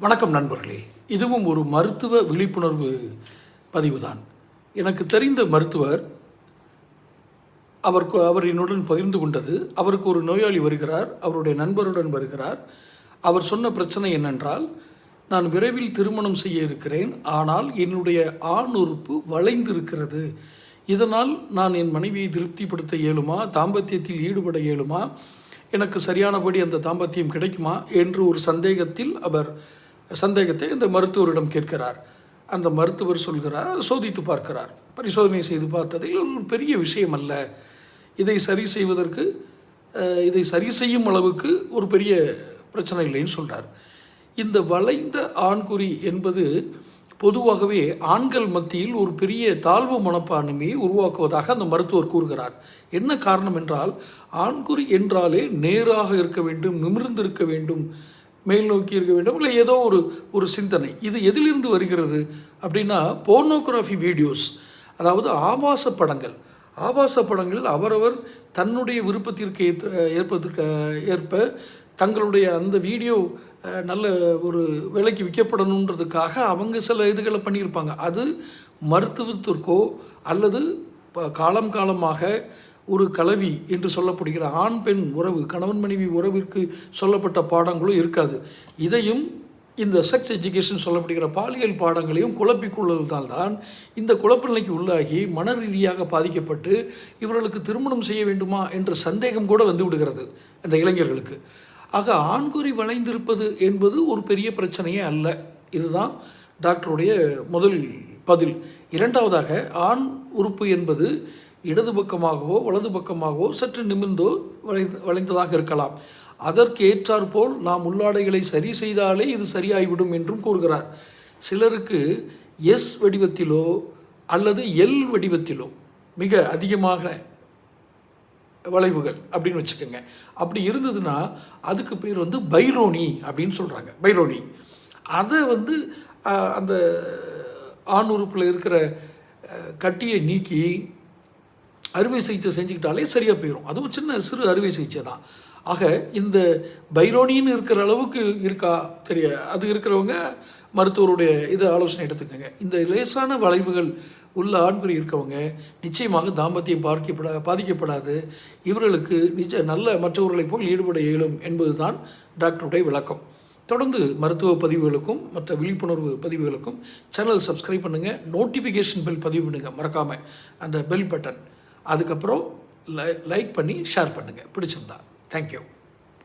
வணக்கம் நண்பர்களே. இதுவும் ஒரு மருத்துவ விழிப்புணர்வு பதிவு தான் எனக்கு தெரிந்த மருத்துவர் அவருக்கு அவர் என்னுடன் பகிர்ந்து கொண்டது அவருக்கு ஒரு நோயாளி வருகிறார் அவருடைய நண்பருடன் வருகிறார். அவர் சொன்ன பிரச்சனை என்னென்றால் நான் விரைவில் திருமணம் செய்ய இருக்கிறேன் ஆனால் என்னுடைய ஆண் உறுப்பு வளைந்திருக்கிறது. இதனால் நான் என் மனைவியை திருப்திப்படுத்த இயலுமா தாம்பத்தியத்தில் ஈடுபட இயலுமா எனக்கு சரியானபடி அந்த தாம்பத்தியம் கிடைக்குமா என்று ஒரு சந்தேகத்தில் அவர் சந்தேகத்தை இந்த மருத்துவரிடம் கேட்கிறார். அந்த மருத்துவர் சொல்கிறார் சோதித்து பார்க்கிறார். பரிசோதனை செய்து பார்த்ததில் ஒரு பெரிய விஷயம் அல்ல. இதை சரி செய்வதற்கு இதை சரி செய்யும் அளவுக்கு ஒரு பெரிய பிரச்சனை இல்லைன்னு சொல்கிறார் இந்த வளைந்த ஆண்குறி என்பது பொதுவாகவே ஆண்கள் மத்தியில் ஒரு பெரிய தாழ்வு மனப்பான்மையை உருவாக்குவதாக அந்த மருத்துவர் கூறுகிறார். என்ன காரணம் என்றால் ஆண்குறி என்றாலே நேராக இருக்க வேண்டும் நிமிர்ந்து இருக்க வேண்டும். மேல் நோக்கி இருக்க வேண்டும் இல்லை ஏதோ ஒரு ஒரு சிந்தனை. இது எதிலிருந்து வருகிறது அப்படின்னா போர்னோகிராஃபி வீடியோஸ் அதாவது ஆபாச படங்கள். ஆபாச படங்கள் அவரவர் தன்னுடைய விருப்பத்திற்கு ஏற்ற ஏற்பதற்கு ஏற்ப தங்களுடைய அந்த வீடியோ நல்ல ஒரு விலைக்கு விற்கப்படணுன்றதுக்காக அவங்க சில இதுகளை பண்ணியிருப்பாங்க. அது மருத்துவத்திற்கோ அல்லது ப- காலம் காலமாக ஒரு கலவி என்று சொல்லப்படுகிற ஆண் பெண் உறவு கணவன் மனைவி உறவிற்கு சொல்லப்பட்ட பாடங்களும் இருக்காது. இதையும் இந்த செக்ஸ் எஜுகேஷன் சொல்லப்படுகிற பாலியல் பாடங்களையும் குழப்பிக்கொள்வதால் தான் இந்த குழப்ப நிலைக்கு உள்ளாகி மன ரீதியாக பாதிக்கப்பட்டு இவர்களுக்கு திருமணம் செய்ய வேண்டுமா என்ற சந்தேகம் கூட வந்து விடுகிறது இந்த இளைஞர்களுக்கு. ஆக ஆண்குறி வளைந்திருப்பது என்பது ஒரு பெரிய பிரச்சனையே அல்ல. இதுதான் டாக்டருடைய முதல் பதில். இரண்டாவதாக ஆண் உறுப்பு என்பது இடது பக்கமாகவோ வலது பக்கமாகவோ சற்று நிமிர்ந்தோ வளை வளைந்ததாக இருக்கலாம். அதற்கு ஏற்றாற்போல் நாம் உள்ளாடைகளை சரி செய்தாலே இது சரியாகிவிடும் என்றும் கூறுகிறார். சிலருக்கு எஸ் வடிவத்திலோ அல்லது எல் வடிவத்திலோ மிக அதிகமாக வளைவுகள் அப்படின்னு வச்சுக்கோங்க. அப்படி இருந்ததுன்னா அதுக்கு பேர் வந்து பைரோனி அப்படின்னு சொல்கிறாங்க பைரோனி. அதை வந்து அந்த ஆண் உறுப்பில் இருக்கிற கட்டியை நீக்கி அறுவை சிகிச்சை செஞ்சுக்கிட்டாலே சரியாக போயிடும் அதுவும் சின்ன சிறு அறுவை சிகிச்சை தான். ஆக இந்த பைரோனின்னு இருக்கிற அளவுக்கு இருக்கா? தெரிய அது இருக்கிறவங்க மருத்துவருடைய இது ஆலோசனை எடுத்துக்கோங்க. இந்த லேசான வளைவுகள் உள்ள ஆண்குறி இருக்கவங்க நிச்சயமாக தாம்பத்தியம் பார்க்கப்படா பாதிக்கப்படாது. இவர்களுக்கு நிஜ நல்ல மற்றவர்களைப் போல் ஈடுபட இயலும் என்பதுதான் டாக்டருடைய விளக்கம். தொடர்ந்து மருத்துவ பதிவுகளுக்கும் மற்ற விழிப்புணர்வு பதிவுகளுக்கும் சேனல் சப்ஸ்கிரைப் பண்ணுங்கள் நோட்டிஃபிகேஷன் பெல் பதிவு பண்ணுங்கள் மறக்காமல் அந்த பெல் பட்டன் அதுக்கப்புறம் லை லைக் பண்ணி ஷேர் பண்ணுங்கள் பிடிச்சிருந்தா. தேங்க்யூ